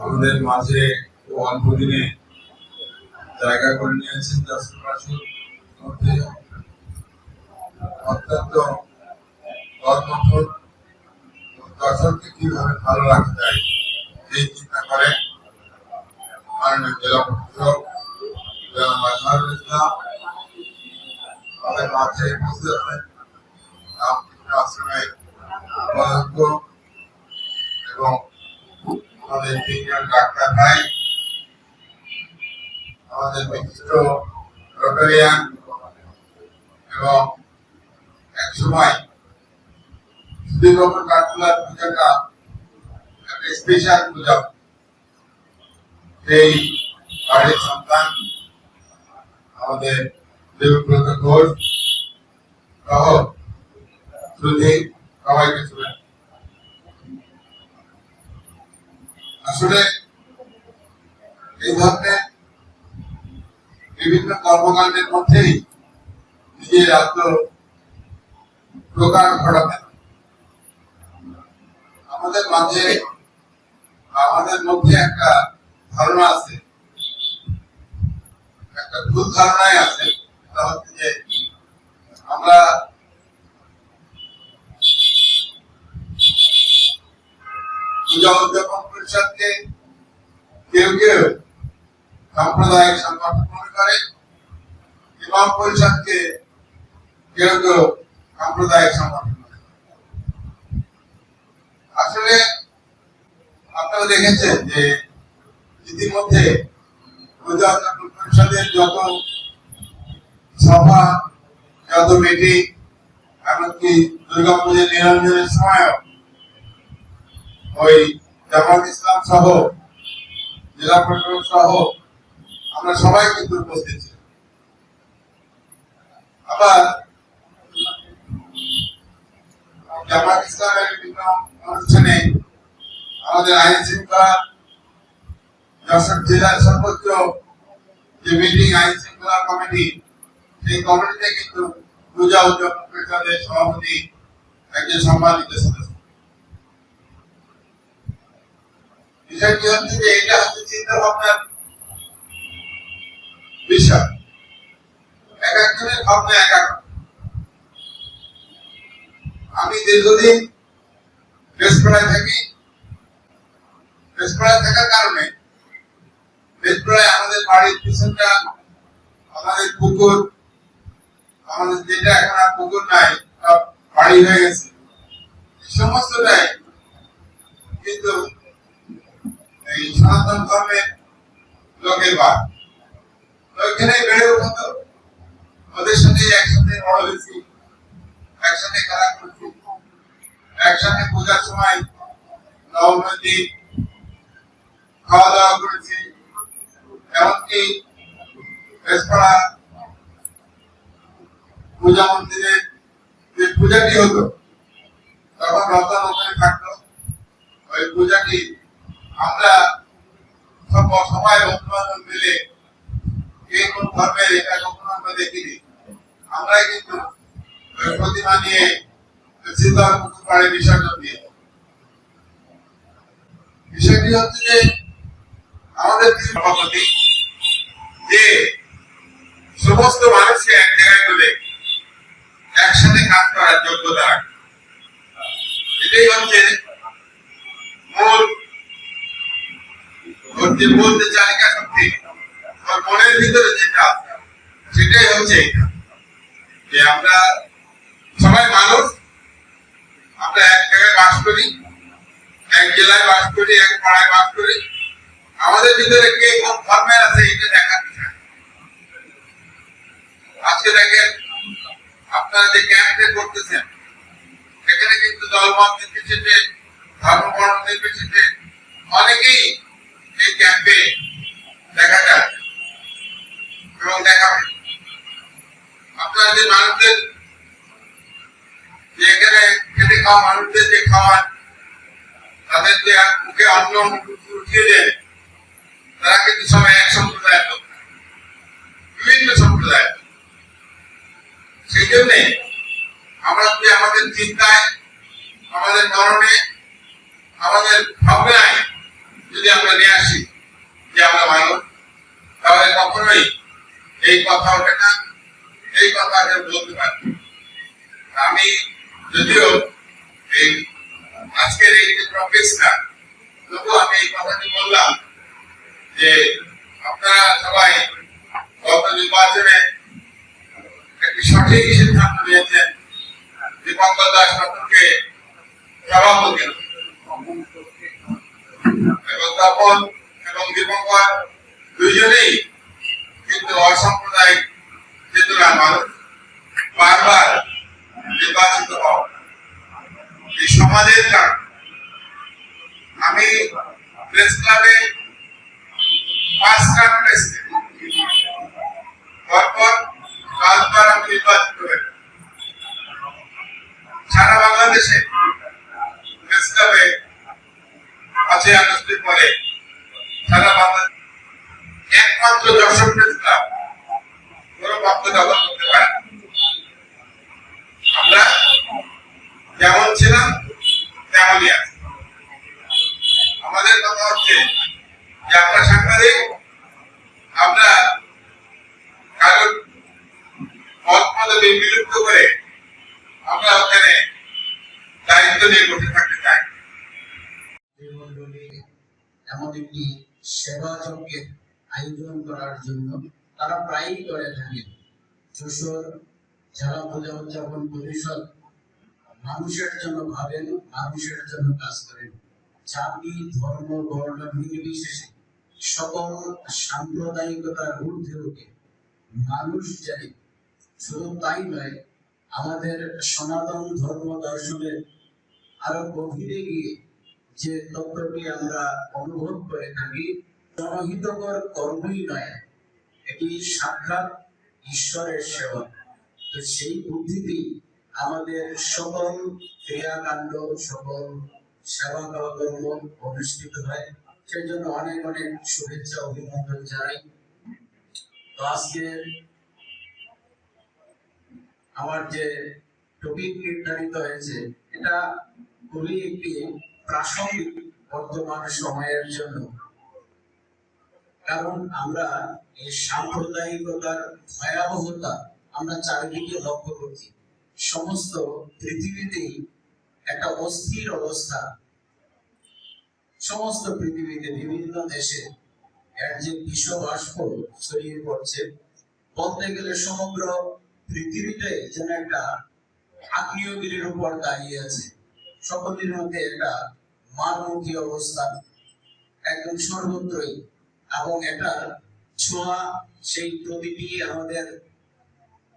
আমাদের মাঝে অল্প দিনে জায়গা করে নিয়েছেন অত্যন্ত দর্শককে কীভাবে ভালো রাখা যায়? চিন্তা করে এবং আমাদের তিনজন ডাক্তার আমাদের বিশিষ্ট এবং এক সময় সুদীর্ঘ কাঠুলার স্পেশাল পূজা। সেই বাড়ির সন্তান, আমাদের দেবব্রত ঘোষ সহ সবাইকে আসলে এই ধরনের বিভিন্ন কর্মকাণ্ডের মধ্যেই নিজের আত্ম প্রকাশ ঘটাতেন আমাদের মাঝে আমাদের মধ্যে একটা ধারণা আছে, একটা ভুল ধারণাই আছে যে আমরা পূজা উদযাপন পরিষদকে কেউ কেউ সাম্প্রদায়িক সংগঠন মনে করে ইমাম পরিষদকে কেউ কেউ সাম্প্রদায়িক সংগঠন করে। আসলে আপনারা দেখেছেন যে ইতিমধ্যে পরিষদের যত সভা, যত মিটিং এমনকি দুর্গা পুজোর নিরঞ্জনের সময়ও ওই জামাত ইসলাম সহ, জেলা প্রশাসক সহ আমরা সবাই কিন্তু উপস্থিত ছিলাম। আবার জামাত ইসলামের আমাদের আইন শৃঙ্খলা যশোর জেলার সর্বোচ্চ যে মিটিং আইন শৃঙ্খলা কমিটি সেই কমিটিতে কিন্তু পূজা উদযাপন পরিষদের সভাপতি একজন সম্মানিত সদস্য। আমি দীর্ঘদিন থাকি বেসপাড়ায় থাকার কারণে বেসপাড়ায় আমাদের বাড়ির পিছনটা, আমাদের পুকুর, আমাদের যেটা এখন আর পুকুর নাই বাড়ি হয়ে গেছে। সমস্তটাই কিন্তু এই সনাতন ধর্মের লোকের বাদ। ওইখানে বেড়ে উঠতো ওদের সাথে একসাথে বড় হয়েছি, একসাথে খেলা করছি, একসাথে পূজার সময় নবমী খাওয়া দাওয়া করেছি, এমনকি পূজা মন্দিরে যে পূজাটি হতো, তখন রতন ওখানে থাকতো, ওই পূজাটি আমরা মিলে কে কোন ধর্মের এটা কখনো আমরা দেখিনি। আমরাই কিন্তু প্রতিমা নিয়ে পাড়ে বিসর্জন দিয়ে। বিষয়টি হচ্ছে যে আমাদের সভাপতি যে সমস্ত মানুষকে এক জায়গায় তুলে একসাথে কাজ করার যোগ্যতা রাখে। এটাই হচ্ছে মূল যে মূল যে চালিকা শক্তি। ওর মনের ভিতরে যেটা, সেটাই হচ্ছে যে আমরা সবাই মানুষ, আমরা এক জায়গায় বাস করি, এক জেলায় বাস করি, এক পাড়ায় বাস করি। আমাদের ভিতরে কে কোন ধর্মের আছে এটা দেখার বিষয়। আজকে দেখেন, আপনারা যে ক্যাম্পে করতেছেন এখানে কিন্তু দলমত নির্বিশেষে ধর্ম বর্ণ নির্বিশেষে অনেকেই এই ক্যাম্পে দেখা যায় এবং দেখাবে আপনারা যে মানুষদের এখানে খেটে খাওয়া মানুষদের যে খাওয়ান তাদের যে মুখে অন্ন উঠিয়ে দেন তারা কিন্তু সবাই এক সম্প্রদায়ের লোক। বিভিন্ন সম্প্রদায়ের সেই জন্যে আমরা যদি আমাদের চিন্তায়, আমাদের মরণে আমাদের ভাবনায় যদি আমরা নিয়ে আসি যে আমরা ভালো, তাহলে কখনোই এই কথা ওঠে না, এই কথা কেউ বলতে পারে আমি যদিও এই আজকের এই যে প্রফেসনাল তবু আমি এই কথাটি বললাম যে আপনারা সবাই গত নির্বাচনে একটি সঠিক সিদ্ধান্ত নিয়েছেন, দীপঙ্কর দাস নতুনকে সভাপতি এবং এবং দীপঙ্কর দুইজনেই কিন্তু অসাম্প্রদায়িক চেতনার মানুষ। বারবার নির্বাচিত হওয়া। এই সমাজের কারণ আমি প্রেস ক্লাবে পাঁচ টার্ম প্রেসিডেন্ট পরপর পাঁচবার আমি নির্বাচিত হই সারা বাংলাদেশে প্রেস পাঁচই আগস্টের পরে সারা বাংলাদেশ। একমাত্র দর্শক প্রেস কোনো পক্ষ দখল করতে পারে। আমরা যেমন ছিলাম, তেমনই আছি। আমাদের কথা হচ্ছে আমরা মত পদবি বিলুপ্ত করে আমরা ওখানে দায়িত্ব নিয়ে বসে থাকতে চাই। এমন একটি সেবা যজ্ঞের আয়োজন করার জন্য তারা প্রায়ই করে থাকেন। যশোর পূজা উদযাপন পরিষদ মানুষের জন্য ভাবেন, মানুষের জন্য কাজ করেন। জাতি, ধর্ম বর্ণ নির্বিশেষে সকল সাম্প্রদায়িকতার ঊর্ধ্বে উঠে মানুষ জানে, শুধু তাই নয়, আমাদের সনাতন ধর্ম দর্শনের আরও গভীরে গিয়ে যে তত্ত্বটি আমরা অনুভব করে থাকি, জনহিতকর কর্মই নয়, এটি সাক্ষাৎ ঈশ্বরের সেবা। তো সেই বুদ্ধিতেই আমাদের সকল ক্রিয়াকাণ্ড, সকল সেবা কর্ম অনুষ্ঠিত হয়। সেই জন্য অনেক অনেক শুভেচ্ছা, অভিনন্দন জানাই। তো আজকে আমার যে টপিক নির্ধারিত হয়েছে, এটা খুবই একটি প্রাসঙ্গিক বর্তমান সময়ের জন্য। কারণ আমরা এই সাম্প্রদায়িকতার ভয়াবহতা আমরা চারিদিকে লক্ষ্য করছি। সমস্ত পৃথিবীতেই একটা অস্থির অবস্থা সমস্ত পৃথিবীতে বিভিন্ন দেশে এর যে বিশ্ব বাষ্প ছড়িয়ে পড়ছে। বলতে গেলে সমগ্র পৃথিবীটাই যেন একটা আগ্নেয়গিরির উপর দাঁড়িয়ে আছে। সকলের মধ্যে একটা মারমুখী অবস্থান একদম সর্বত্রই। এবং এটা ছোঁয়া, সেই প্রতিটি আমাদের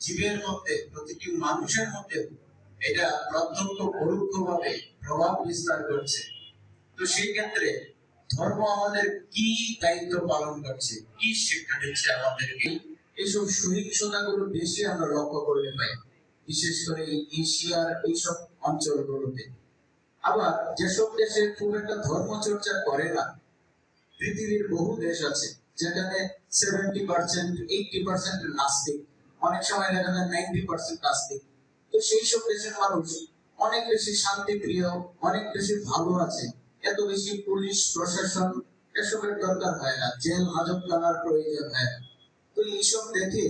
জীবের মধ্যে, প্রতিটি মানুষের মধ্যে এটা প্রত্যক্ষ পরোক্ষভাবে প্রভাব বিস্তার করছে। তো সেই ক্ষেত্রে ধর্ম আমাদের কি দায়িত্ব পালন করছে? কি শিক্ষা দিচ্ছে আমাদেরকে? এইসব সহিংসতাগুলো বেশি আমরা লক্ষ্য করতে পাই, বিশেষ করে এশিয়ার এইসব অঞ্চলগুলোতে। আবার যেসব দেশে খুব একটা ধর্ম চর্চা করে না, পৃথিবীর বহু দেশ আছে যেখানে সেভেন্টি পার্সেন্ট এইটি পার্সেন্ট নাস্তিক, অনেক সময় দেখা যায় নাইনটি পার্সেন্ট নাস্তিক। তো সেই সব দেশের মানুষ অনেক বেশি শান্তি প্রিয় অনেক বেশি ভালো আছে। এত বেশি পুলিশ প্রশাসন এসবের দরকার হয় না, জেল হাজত খানার প্রয়োজন হয় না। তো এইসব দেখে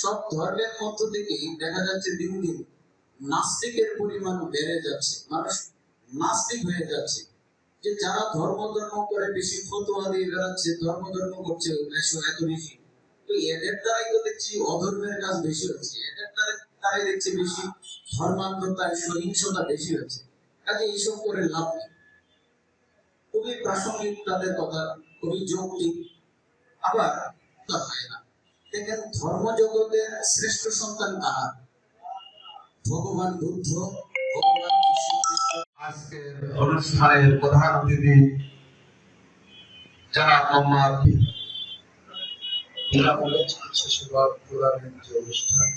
সব ধর্মের মধ্য থেকেই দেখা যাচ্ছে দিন দিন নাস্তিকের পরিমাণ বেড়ে যাচ্ছে, মানুষ নাস্তিক হয়ে যাচ্ছে। যে যারা ধর্ম ধর্ম করে বেশি ফতোয়া দিয়ে বেড়াচ্ছে, ধর্ম ধর্ম করছে এত বেশি। তো এদের দ্বারাই তো দেখছি অধর্মের কাজ বেশি হচ্ছে, এদের দ্বারা তারাই দেখছি বেশি ধর্মান্ধতায়, সহিংসতা বেশি হচ্ছে। কাজে এইসব করে লাভ নেই। খুবই প্রাসঙ্গিক তাদের কথা, খুবই যৌক্তিক। আবার হয় না। দেখেন শ্রেষ্ঠ সন্তান কারা? ভগবান বুদ্ধ, ভগবান আজকের অনুষ্ঠানের প্রধান অতিথি যারা আমার অনুষ্ঠান,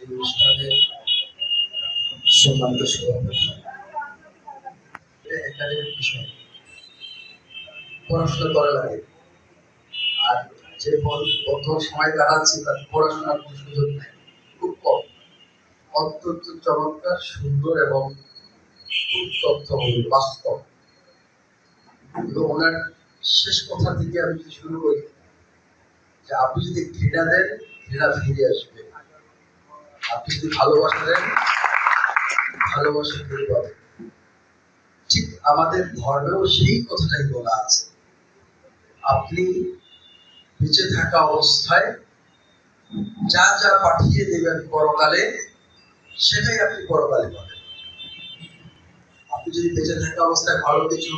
এই অনুষ্ঠানে সম্মানিত সভাপতি। বিষয়। পড়াশোনা করা লাগে। আর যে বর্ত- বর্তমান সময় কাটাচ্ছি তার পড়াশোনার কোনো সুযোগ নেই। খুব কম। অত্যন্ত চমৎকার, সুন্দর এবং খুব তথ্যবহুল বাস্তব। কিন্তু ওনার শেষ কথা থেকে আমি যদি শুরু করি, যে আপনি যদি ঘৃণা দেন, ঘৃণা ফিরে আসবে। আপনি যদি ভালোবাসা দেন, ভালোবাসা ফিরে পাবেন। ঠিক আমাদের ধর্মেও সেই কথাটাই বলা আছে। আপনি বেঁচে থাকা অবস্থায় যা যা পাঠিয়ে দেবেন পরকালে, সেটাই আপনি পরকালে পাবেন। আপনি যদি বেঁচে থাকা অবস্থায় ভালো কিছু,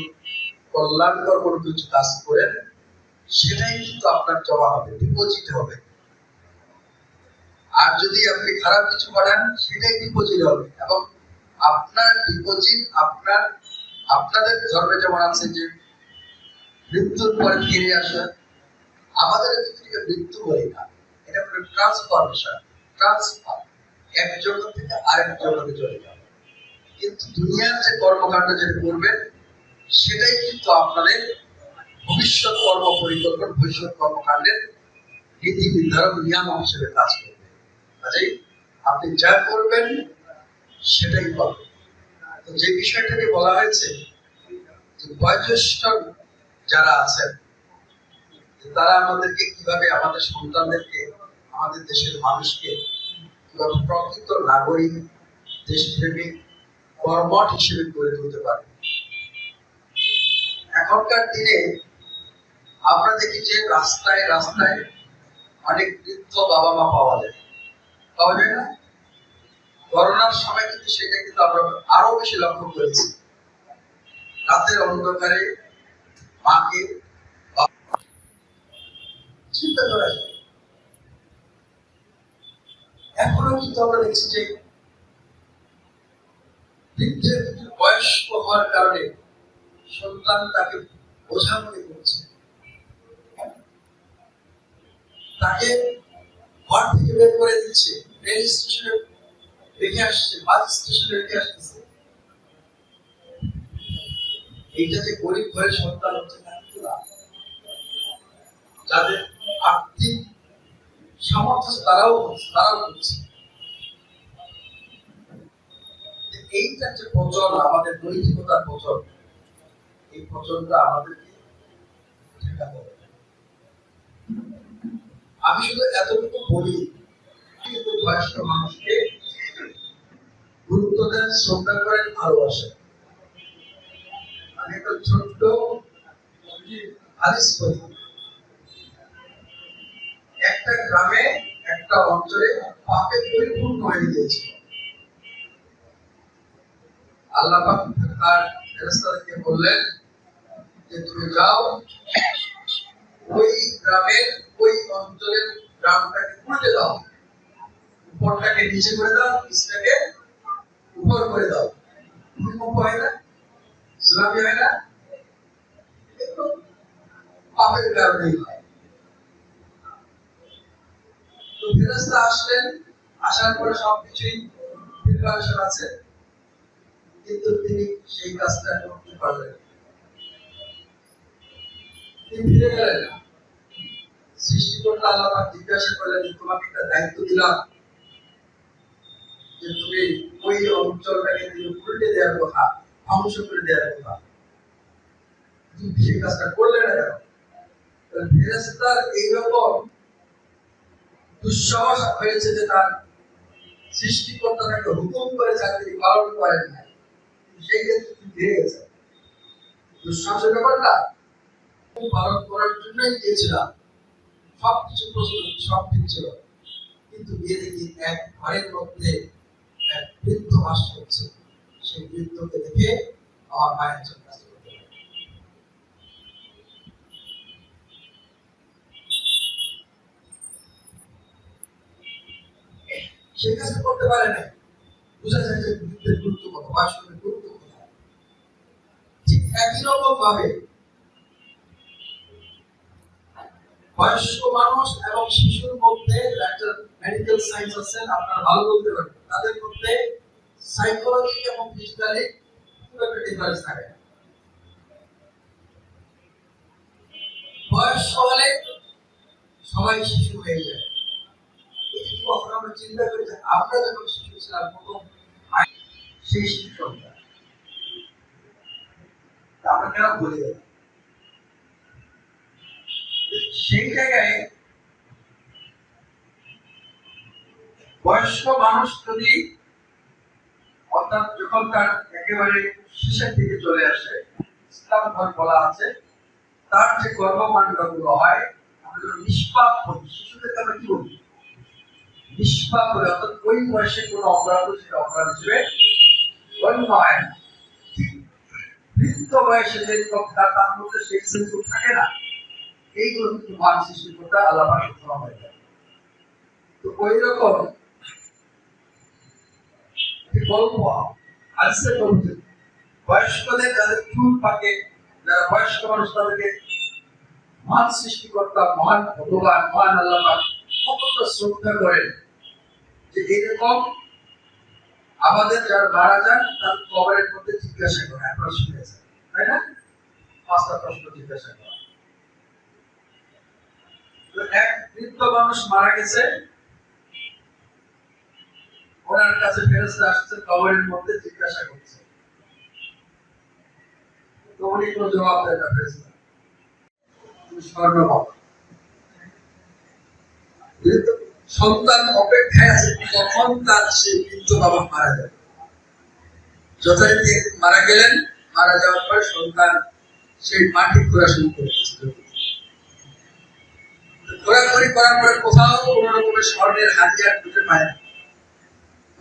কল্যাণকর কোনো কিছু কাজ করেন, সেটাই কিন্তু আপনার জমা হবে ডিপোজিট হবে। আর যদি আপনি খারাপ কিছু পাঠান সেটাই ডিপোজিট হবে। এবং আপনার ডিপোজিট আপনার, আপনাদের ধর্মে যেমন আছে যে মৃত্যুর পর ফিরে আসা, আমাদের ক্ষেত্রে মৃত্যু বলি না। এটা হলো ট্রান্সফরমেশন ট্রান্সফার এক জগৎ থেকে আরেক জগতে চলে যাবে কিন্তু দুনিয়ার যে কর্মকাণ্ড যেটা করবেন, সেটাই কিন্তু আপনাদের ভবিষ্যৎ কর্ম পরিকল্পনা, ভবিষ্যৎ কর্মকাণ্ডের নীতি নির্ধারক নিয়ামক হিসেবে কাজ করবে। কাজেই আপনি যা করবেন, সেটাই পাবেন যে বিষয়টাকে বলা হয়েছে বয়োজ্যেষ্ঠ যারা আছেন তারা আমাদেরকে কীভাবে আমাদের সন্তানদেরকে, আমাদের দেশের মানুষকে কীভাবে প্রকৃত নাগরিক, দেশপ্রেমিক, কর্মঠ হিসেবে গড়ে তুলতে পারে। এখনকার দিনে আমরা দেখি যে রাস্তায় রাস্তায় অনেক বৃদ্ধ বাবা মা পাওয়া যায়। পাওয়া যায় না? করোনার সময় কিন্তু সেটা কিন্তু আমরা আরও বেশি লক্ষ্য করেছি। রাতের অন্ধকারে মাকে চিন্তা করা এখনও কিন্তু আমরা দেখছি যে বৃদ্ধের বয়স্ক হওয়ার কারণে সন্তান তাকে বোঝা মনে করছে। তাকে ঘর থেকে বের করে দিচ্ছে, রেল স্টেশনে রেখে আসছে, বাস স্টেশনে রেখে আসতেছে। এইটা যে গরিব ঘরের সন্তান হচ্ছে। যাদের আর্থিক সামর্থ্য তারাও তারাও করছে। এইটা যে পচন আমাদের নৈতিকতার পচন এই পচনটা আমাদেরকে আমি শুধু এতটুকু বলি বয়স্ক মানুষকে গুরুত্ব দেন, শ্রদ্ধা করেন, ভালোবাসেন। একটা গ্রামে, একটা অঞ্চলে পাপে পরিপূর্ণ হয়ে গিয়েছে আল্লাহ তার ফেরেশতাদেরকে বললেন যে, তুমি যাও, ওই গ্রামের, ওই অঞ্চলের গ্রামটাকে উল্টে দাও। উপরটাকে নিচে করে দাও, নিচটাকে উপর করে দাও। ভূমিকম্প হয় না? হয় না পাপের তো আসলেন আসার পরে সবকিছুই প্রিপারেশন আছে কিন্তু তিনি সেই কাজটা করতে পারলেন তিনি ফিরে গেলেন না। আল্লাহ জিজ্ঞাসা করলেন তোমাকে একটা দায়িত্ব দিলাম যে তুমি ওই অঞ্চলটাকে তুমি উল্টে দেওয়ার কথা ধ্বংস করে দেওয়ার কথা কাজটা করলে না কেন? তাহলে ফেরেশতার এইরকম দুঃসাহস হয়েছে যে তার সৃষ্টিকর্তা তাকে হুকুম পালন করেন সেই ক্ষেত্রে ফিরে দুঃসাহসের ব্যাপারটা পালন করার জন্যই গিয়েছিলাম। সবকিছু প্রস্তুত সব ঠিক ছিল। কিন্তু গিয়ে দেখি এক ঘরের মধ্যে এক বৃদ্ধ বাস করছে। সেই বৃদ্ধকে দেখে আমার মায়ের কাজ লাগল। সে কাজটা করতে পারে না বোঝা যায় যে বৃদ্ধের গুরুত্ব কত বাসনের গুরুত্ব কোথায় ঠিক একই রকম ভাবে বয়স্ক মানুষ এবং শিশুর মধ্যে একটা মেডিকেল সায়েন্স আছে, আপনারা ভালো বলতে পারেন তাদের মধ্যে সাইকোলজি এবং ফিজিক্যালি খুব একটা ডিফারেন্স থাকে। না। বয়স্ক হলে সবাই শিশু হয়ে যায়। আমরা চিন্তা করি যে আমরা যখন শিশু ছিলাম প্রথম সেই শিশু আমরা কেন ভুলে গেলাম সেই জায়গায় বয়স্ক মানুষ যদি অর্থাৎ যখন তার একেবারে শেষের দিকে চলে আসে, ইসলাম ধর্ম বলা আছে, তার যে কর্মকাণ্ডগুলো হয়, আমরা নিষ্পাপ হই। শিশুদেরকে আমরা কি বলি? নিষ্পাপ অর্থাৎ ওই বয়সে কোনো অপরাধ সেটা অপরাধ হিসেবে গণ্য হয় বৃদ্ধ বয়সে যে তার তার মধ্যে সেই থাকে না, এইগুলো কিন্তু মান সৃষ্টি করতে আল্লাহ হয়ে যায়। তো ওই রকম একটি গল্প আজকে বলছে। বয়স্কদের যাদের চুল পাকে যারা বয়স্ক মানুষ তাদেরকে মান সৃষ্টি করতাম মহান ভগবান, মহান আল্লাহ কতটা শ্রদ্ধা করেন যে এরকম আমাদের যারা মারা যান, তার কবরের মধ্যে জিজ্ঞাসা করে, আপনারা শুনেছেন, তাই না? পাঁচটা প্রশ্ন জিজ্ঞাসা করা। এক বৃদ্ধ মানুষ মারা গেছে ওনার কাছে ফেরস্তা আসছে কবরের মধ্যে জিজ্ঞাসা করছে। তো জবাব দেয় না ফেরস্তা সন্তান অপেক্ষায় আছে কখন তার সেই বাবা মারা যাবে। যথারীতি মারা গেলেন, মারা যাওয়ার পর সন্তান সেই মাটি ঘোরা শুরু করেছিল ঘোরাঘুরি করার পরে কোথাও কোন রকমের স্বর্ণের হাতিয়ার খুঁজে পায় না।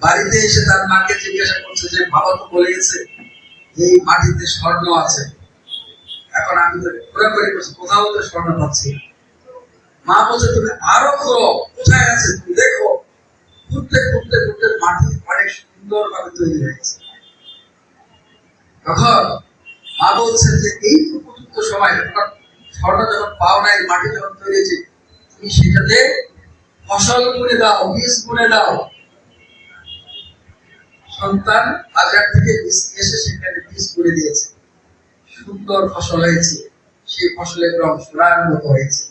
বাড়িতে এসে তার মাকে জিজ্ঞাসা করছে যে, বাবা তো বলে গেছে এই মাটিতে স্বর্ণ আছে। এখন আমি তো ঘোরাঘুরি করছি, কোথাও তো স্বর্ণ পাচ্ছি মা বলছে, তুমি আরও ঘোরো কোথায় আছে তুমি দেখো। ঘুরতে ঘুরতে ঘুরতে মাটি অনেক সুন্দর ভাবে তৈরি হয়েছে তখন মা বলছেন যে, এই উপযুক্ত সময় স্বর্ণ যখন পাও নাই, মাটি যখন তৈরি হয়েছে, তুমি সেটাতে ফসল বুনে দাও, বীজ বুনে দাও। সন্তান বাজার থেকে বীজ এসে সেখানে বীজ করে দিয়েছে। সুন্দর ফসল হয়েছে। সেই ফসলের রং সোনার মতো হয়েছে।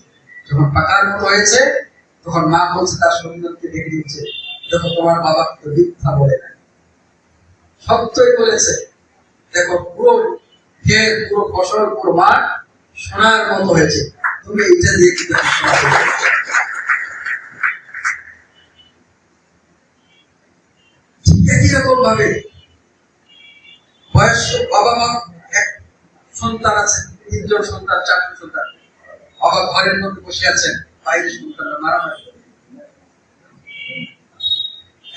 যখন পাকার মতো হয়েছে, তখন মা বলছে, তার সৌন্দর্যকে দেখে দিচ্ছে দেখো, তোমার বাবা কিন্তু মিথ্যা বলে না। সত্যই বলেছে। দেখো, পুরো ক্ষেত পুরো ফসল, পুরো মাঠ সোনার মতো হয়েছে। তুমি এটা দিয়ে কিন্তু এখন সোনা পেয়ে যাচ্ছ। ঠিক একই রকম ভাবে বয়স্ক বাবা মা এক সন্তান আছে, তিনজন সন্তান, চারজন সন্তান। বাবা ঘরের মধ্যে বসে আছেন বাইরে সন্তানরা মারামারি করে।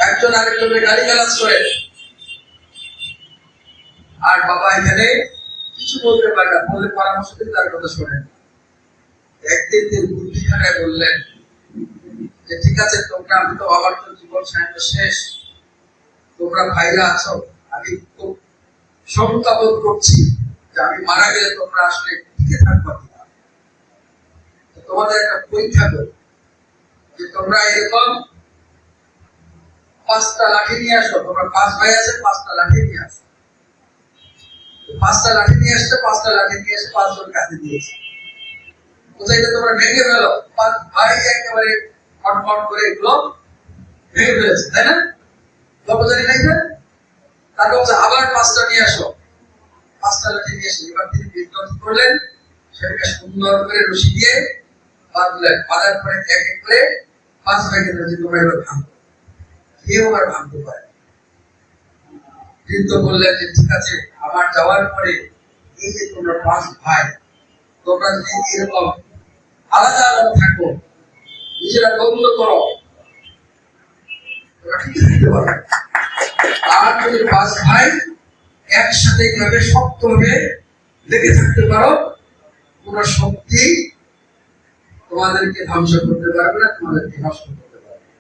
একজন আরেকজনের গাড়ি গালাজ করে। আর বাবা এখানে কিছু বলতে পারে না বললে পরামর্শ দিলে তার কথা শোনেন। একদিন তিনি বুদ্ধি খাটায় বললেন যে, ঠিক আছে, তোমরা, আমি তো আমার তো জীবন সাহিত্য শেষ। তোমরা ভাইরা আছো, আমি খুব শঙ্কা বোধ করছি যে আমি মারা গেলে তোমরা আসলে টিকে থাকবা কিনা। তোমাদের একটা পরীক্ষা যে তোমরা এরকম পাঁচটা লাঠি নিয়ে আসো, তোমরা পাঁচ ভাই আছে, পাঁচটা লাঠি নিয়ে আসো। পাঁচটা লাঠি নিয়ে আসছে পাঁচটা লাঠি নিয়ে এসে পাঁচজন দিয়েছে তোমরা ভেঙে ফেলো। পাঁচ ভাই একেবারে ফটফট করে এগুলো ভেঙে ফেলেছে, তাই না? নাই না তারপর হচ্ছে আবার পাঁচটা নিয়ে আসো। পাঁচটা লাঠি নিয়ে এসে এবার তিনি বিদ্যুৎ করলেন। সেটাকে সুন্দর করে রশি দিয়ে বাঁধলেন বাঁধার পরে এক এক করে পাঁচ ভাইকে ধরে তোমরা এবার ভাঙো। কেউ আর ভাঙতে পারে। বৃদ্ধ বললেন যে, ঠিক আছে আমার যাওয়ার পরে এই যে তোমরা পাঁচ ভাই, তোমরা যদি এরকম আলাদা আলাদা থাকো, নিজেরা বন্ধ করো আর যদি পাঁচ ভাই একসাথে এইভাবে শক্তভাবে লেগে থাকতে পারো, তোমরা শক্তি তোমাদেরকে ধ্বংস করতে পারবে না, তোমাদেরকে নষ্ট করবে